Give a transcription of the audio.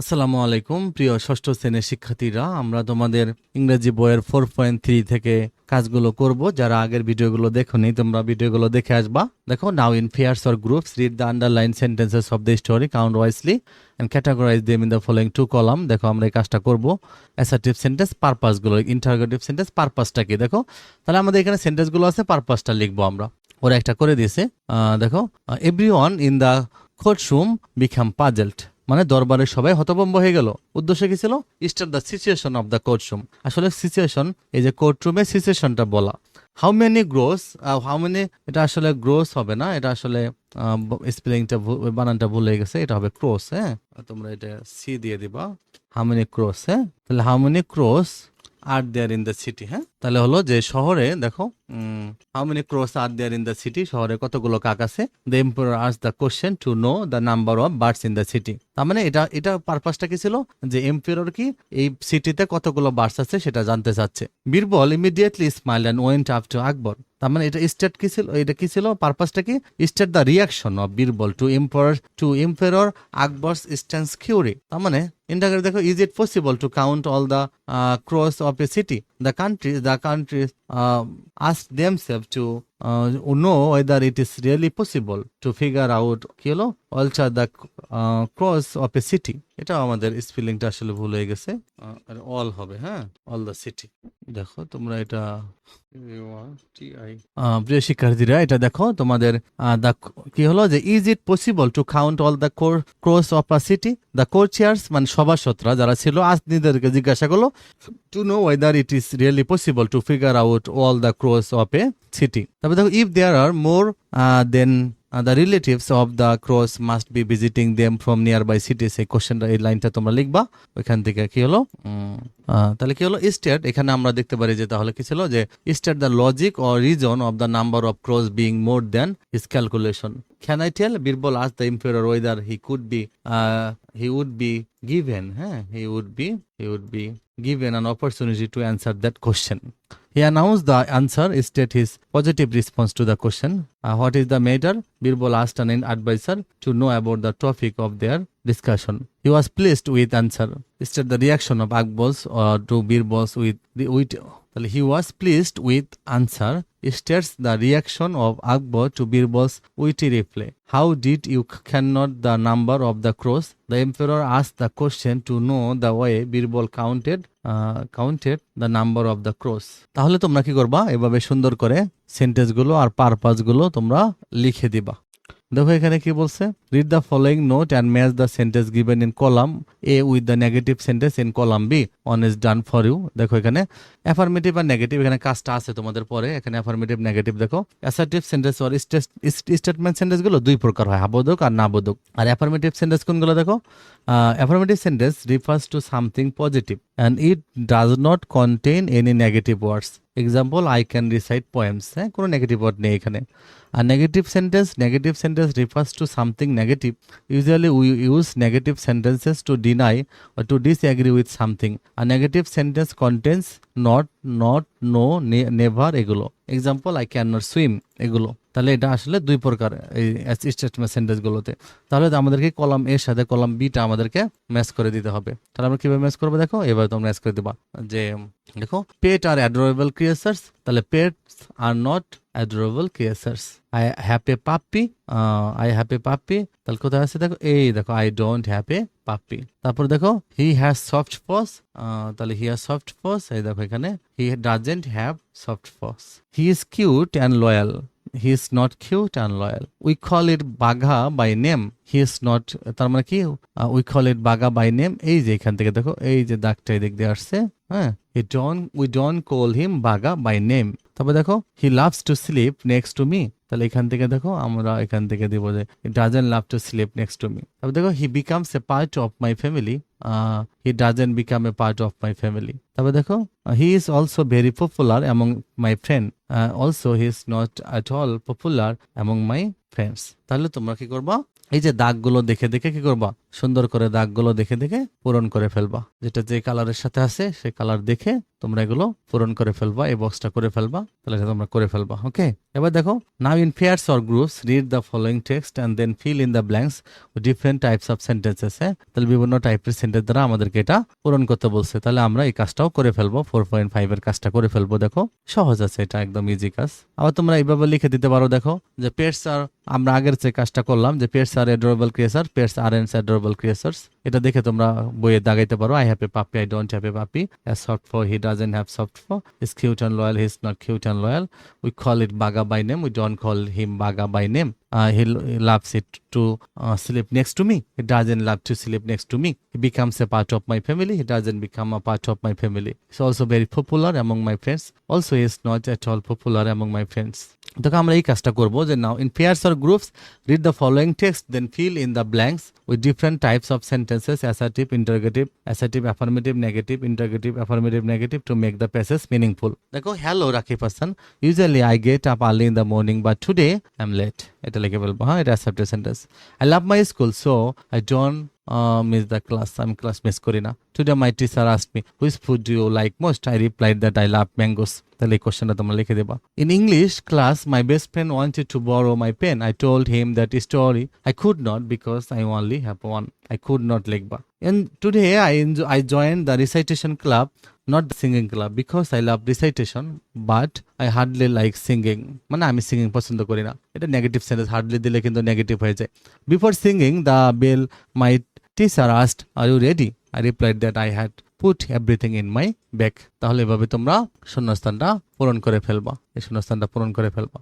আসসালামু আলাইকুম, প্রিয় ষষ্ঠ শ্রেণির শিক্ষার্থীরা। আমরা তোমাদের ইংরেজি বইয়ের ফোর পয়েন্ট থ্রি থেকে কাজগুলো করব। যারা আগের ভিডিওগুলো দেখোনি, তোমরা ভিডিওগুলো দেখে আসবা। দেখো now in pairs or groups read the underline sentences of the story count wisely and categorise them in the following two column দেখো, আমরা এই কাজটা করব। অ্যাসার্টিভ সেন্টেন্স পারপাসগুলো ইন্টারগেটিভ সেন্টেন্স পারপাসটা কি? দেখো, তাহলে আমাদের এখানে সেন্টেন্সগুলো আছে পারপাসটা লিখব আমরা। ওরা একটা করে দিয়েছে। দেখো everyone in the courtroom become puzzled মানে দরবারে সবাই হতভম্ব হয়ে গেল। উদ্দেশ্য কি ছিল? State the situation of the courtroom আসলে সিচুয়েশন এই যে কোর্টরুমের সিচুয়েশনটা বলা। How many crows how many এটা আসলে গ্রোস হবে না, এটা আসলে স্পেলিংটা বানানটা ভুলে গেছে, এটা হবে ক্রোস হ্যাঁ? তোমরা এটা সি দিয়ে দিবা। হাউ মেনি ক্রোস হ্যাঁ? তাহলে how many crows are there in the city হ্যাঁ তাহলে হলো যে শহরে, দেখো how many crows are there in the city শহরে কতগুলো কাক আছে? The emperor us the question to know the number of birds in the city তার মানে এটা এটা পারপাসটা কি ছিল? যে এম্পায়ার কি এই সিটিতে কতগুলো বার্ডস আছে সেটা জানতে চাচ্ছে। Birbal immediately smile and went up to Akbar তার মানে এটা স্টেট কি ছিল? এটা কি ছিল? পারপাসটা কি? State the reaction of Birbal to emperor to emperor Akbar's strange query তার মানে ইন্টারগ্রেট দেখো is it possible to count all the crows of a city the courtiers the courtiers ask themselves to know whether it is really possible to figure out কি হলো? অলচার the crows of a city এটা আমাদের স্পেলিংটা আসলে ভুল হয়ে গেছে। All হবে হ্যাঁ? অল দ্য সিটি দেখো তোমরা এটা প্রিয় শিক্ষার্থীরা এটা দেখো তোমাদের আহ, দা কি হলো? যে is it possible to count all the crows of a city the courtiers মানে সভাসদরা যারা ছিল আজ নিজেদেরকে জিজ্ঞাসা করল to know whether it is really possible to figure out all the crows of a city তারপরে দেখো if there are more than the relatives of the crows must be visiting them from nearby cities এই কোশ্চেনটা এই লাইনটা তোমরা লিখবা। ওইখান থেকে কি হলো? তাহলে কি হলো? স্টেট এখানে আমরা দেখতে পারি যে তাহলে কি ছিল? যে state the logic or reason of the number of crows being more than his calculation can I tell Birbal us the emperor whether he could be he would be given হ্যাঁ he would be he would be given an opportunity to answer that question. He announced the answer, state his positive response to the question. Uh, what is the matter? Birbal asked an advisor to know about the topic of their discussion. He was pleased with answer. State the reaction of Akbal's uh, to Birbal's with the with. তাহলে he was pleased with answer states the reaction of Akbar to Birbal's witty reply how did you count the number of the crows the emperor us the question to know the way Birbal counted counted the number of the crows তাহলে তোমরা কি করবা? এভাবে সুন্দর করে সেন্টেন্সগুলো আর পারপাসগুলো তোমরা লিখে দিবা। দেখো এখানে কি বলছে? Read the following note and match the sentence given in column A with the negative sentence in column B one is done for you দেখো এখানে অ্যাফার্মেটিভ আর নেগেটিভ এখানে কাজটা আছে তোমাদের পরে। এখানে অ্যাফার্মেটিভ নেগেটিভ দেখো। অ্যাসার্টিভ সেন্টেন্স আর স্টেটমেন্ট সেন্টেন্সগুলো দুই প্রকার হয় হাবোধক আর নাবোধক আর অ্যাফার্মেটিভ সেন্টেন্স কোনগুলো দেখো? Affirmative sentence refers to something positive and it does not contain any negative words example I can recite poems হ্যাঁ কোনো নেগেটিভ ওয়ার্ড নেই এখানে। আর negative sentence negative sentence refers to something negative usually we use negative sentences to deny or to disagree with something. A negative sentence contains not, not, no, ne- never এগুলো। Example I can not swim এগুলো। তাহলে এটা আসলে দুই প্রকার, এই statement sentence গুলোতে। তাহলে আমাদেরকে কলাম এর সাথে কলাম বিটা আমাদেরকে ম্যাচ করে দিতে হবে। তাহলে আমরা কীভাবে ম্যাচ করব দেখো? এবার তোমরা ম্যাচ করে দিবা। যে, দেখো পেট আর অ্যাডোরেবল ক্রিয়েচার্স তাহলে pets are not adorable creatures I have a puppy I have a puppy তাহলে কোথায় আছে দেখো? এই দেখো I don't have a puppy তারপর দেখো হি হ্যাজ সফট ফস তাহলে হি হ্যাজ সফট ফস এই দেখো এখানে he doesn't have soft fur he is cute and loyal he is not cute and loyal we call it Bagha by name he is not তার মানে কি? We call it Bagha by name এই যে এখান থেকে দেখো, এই যে দাগটা দেখতে আসছে হ্যাঁ? He don't we don't call him Bagha by name তারপর দেখো he loves to sleep next to me তাহলে এখান থেকে দেখো আমরা এখান থেকে দিব যে doesn't love to sleep next to me তারপর দেখো he becomes a part of my family he doesn't become a part of my family তারপর দেখো he is also very popular among my friend also he is not at all popular among my friends তাহলে তোমরা কি করবা? এই যে দাগগুলো দেখে দেখে কি করবা? সুন্দর করে দাগগুলো দেখে দেখে পূরণ করে ফেলবা। যেটা যে কালারের সাথে আছে সেই কালার দেখে তোমরা এগুলো পূরণ করে ফেলবা, এই বক্সটা করে ফেলবা, তাহলে তোমরা করে ফেলবা ওকে এবার দেখো now in pairs or groups read the following text and then fill in the blanks different types of sentences হ্যাঁ তাহলে বিভিন্ন টাইপের সেন্টেন্স দ্বারা আমাদেরকে এটা পূরণ করতে বলছে। তাহলে আমরা এই কাজটাও করে ফেলব ফোর পয়েন্ট ফাইভ এর কাজটা করে ফেলব, দেখো। সহজ আছে এটা, একদম ইজি কাজ। আবার তোমরা এইভাবে লিখে দিতে পারো, দেখো, যে পেটস আর আমরা আগের যে কাজটা করলাম, যে pets are adorable creature pets are এন্স adorable creatures এটা দেখে তোমরা বইয়ে দাগাইতে পারো আই হ্যাভ এ পাপি I don't have a puppy soft fur he doesn't have soft fur is cute and loyal he is not cute and loyal we call it Bagha by name we don't call him Bagha by name uh, he l- he loves it to uh, sleep next to me. He doesn't love to sleep next to me. He becomes a part of my family. He doesn't become a part of my family. He's also very popular among my friends. Also, he is not at দেখো আমরা এই কাজটা করব যে now in pairs or groups read the following text then fill in the blanks with different types of sentences assertive interrogative assertive affirmative negative interrogative affirmative negative to make the passage meaningful দেখো hello Rakhi person usually I get up early in the morning but today I am late এটা লিখে বলব হ্যাঁ? এটা accepted sentence I love my school so I don't miss the class আমি class miss করি না today my teacher ask me which food you like most I replied that I love mangoes তাহলে এই কোশ্চেনটা তোমরা লিখে দেবা। In English class my best friend wanted to borrow my pen I told him that story I could not because I only have one I could not লিখবা। Today I enjo- I joined the recitation club, not the singing club, because I love recitation, but I hardly like singing. মানে আমি singing পছন্দ করি না। এটা negative sentence hardly দিলে কিন্তু negative হয়ে যায়। Before singing the bell my teacher asked are you ready I replied that I had put everything in my bag তাহলে এভাবে তোমরা শূন্যস্থানটা পূরণ করে ফেলবা। এই শূন্যস্থানটা পূরণ করে ফেলবা।